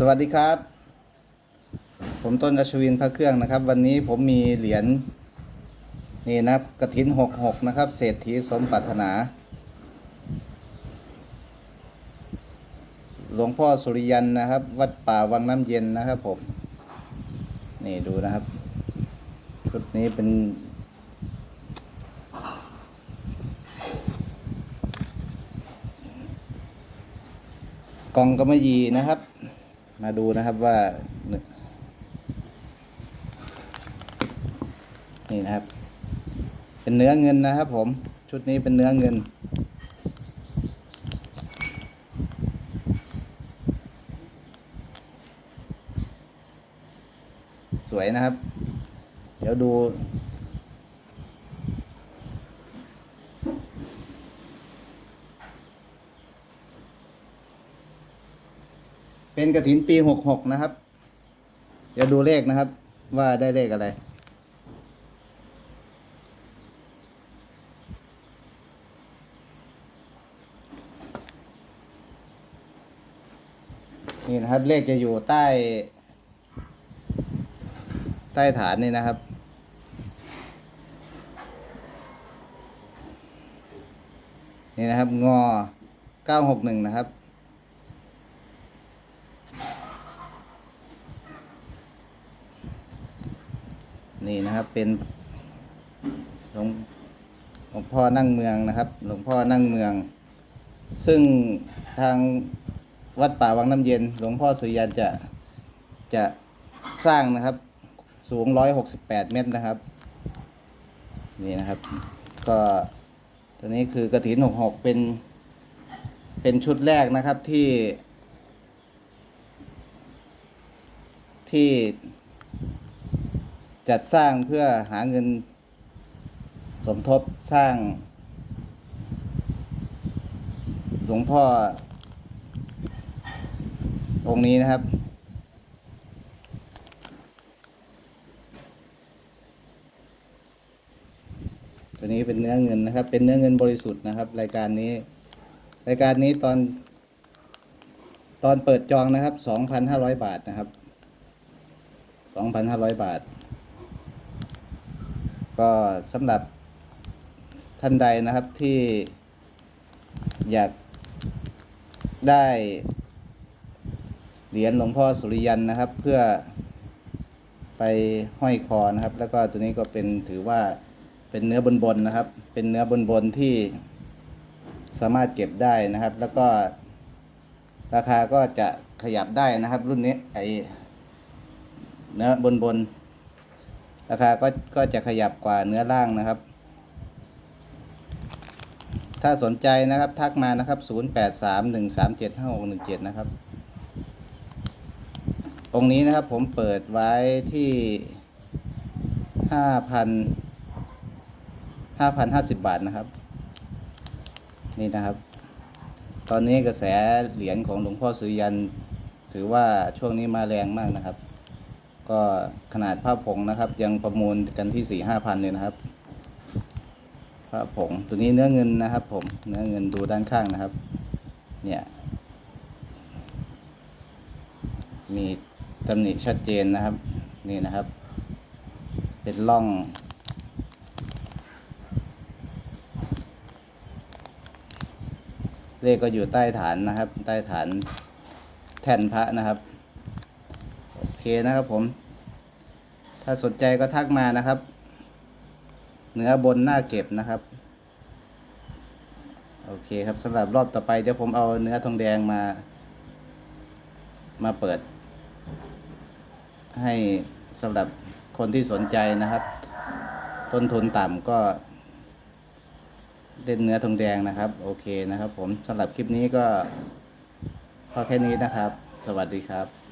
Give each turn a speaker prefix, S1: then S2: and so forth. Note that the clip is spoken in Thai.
S1: สวัสดีครับ ผมต้นอัชวินพระเครื่องนะครับ วันนี้ผมมีเหรียญนี่นะครับกระถินหกหกนะครับ เศรษฐีสมปรารถนา หลวงพ่อสุริยันนะครับ วัดป่าวังน้ำเย็นนะครับผม นี่ดูนะครับ ชุดนี้เป็น กองกำมะยีนะครับ มาดูนะครับว่า นี่นะครับ เป็นเนื้อเงินนะครับ ผม ชุดนี้เป็นเนื้อเงิน สวยนะครับ เดี๋ยวดู เป็นกระถินปีหกหกนะครับ เดี๋ยวดูเลขนะครับ ว่าได้เลขอะไร นี่นะครับ เลขจะอยู่ใต้ ใต้ฐานนี่นะครับนี่นะครับ งอเก้าหกหนึ่งนะครับ นี่นะครับเป็นหลวงหลวงพ่อนั่งเมืองนะครับ หลวงพ่อนั่งเมือง ซึ่งทางวัดป่าวังน้ำเย็น หลวงพ่อสุยันจะจะสร้างนะครับสูงร้อยหกสิบแปดเมตรนะครับ นี่นะครับ ก็ตัวนี้คือกระถินหกหกเป็น เป็นชุดแรกนะครับที่ ที่ จัดสร้างเพื่อหาเงินสมทบสร้าง หลวงพ่อ องค์นี้นะครับ ตัวนี้เป็นเนื้อเงินนะครับ เป็นเนื้อเงินบริสุทธิ์นะครับ รายการนี้ รายการนี้ตอนตอนเปิดจองนะครับสองพันห้าร้อยบาทนะครับสองพันห้าร้อยบาท ก็สำหรับท่านใดนะครับที่อยากได้เหรียญหลวงพ่อสุริยันนะครับ เพื่อไปห้อยคอนะครับ แล้วก็ตัวนี้ก็เป็นถือว่าเป็นเนื้อบนบนนะครับ เป็นเนื้อบนบนที่สามารถเก็บได้นะครับ แล้วก็ราคาก็จะขยับได้นะครับ รุ่นนี้ไอเนื้อบนบน ราคาก็ก็จะขยับกว่าเนื้อล่างนะครับ ถ้าสนใจนะครับทักมานะครับ 0831375617 นะครับ องค์นี้นะครับผมเปิดไว้ที่ 5,000 5,050 บาทนะครับ นี่นะครับ ตอนนี้กระแสเหรียญของหลวงพ่อสุริยัน ถือว่าช่วงนี้มาแรงมากนะครับ ก็ขนาดผ้าผงนะครับ ยังประมูลกันที่สี่ห้าพันเลยนะครับผ้าผงตัวนี้เนื้อเงินนะครับ ผมเนื้อเงินดูด้านข้างนะครับ เนี่ย มีตำหนิชัดเจนนะครับ นี่นะครับ เป็นร่องเลขก็อยู่ใต้ฐานนะครับ ใต้ฐานแท่นพระนะครับ นะครับผม ถ้าสนใจก็ทักมานะครับ เนื้อบนหน้าเก็บนะครับ โอเคครับสำหรับรอบต่อไปเดี๋ยวผมเอาเนื้อทองแดงมา มาเปิด ให้สำหรับคนที่สนใจนะครับ ต้นทุนต่ำก็เล่นเนื้อทองแดงนะครับ โอเคนะครับผมสำหรับคลิปนี้ก็พอแค่นี้นะครับ สวัสดีครับ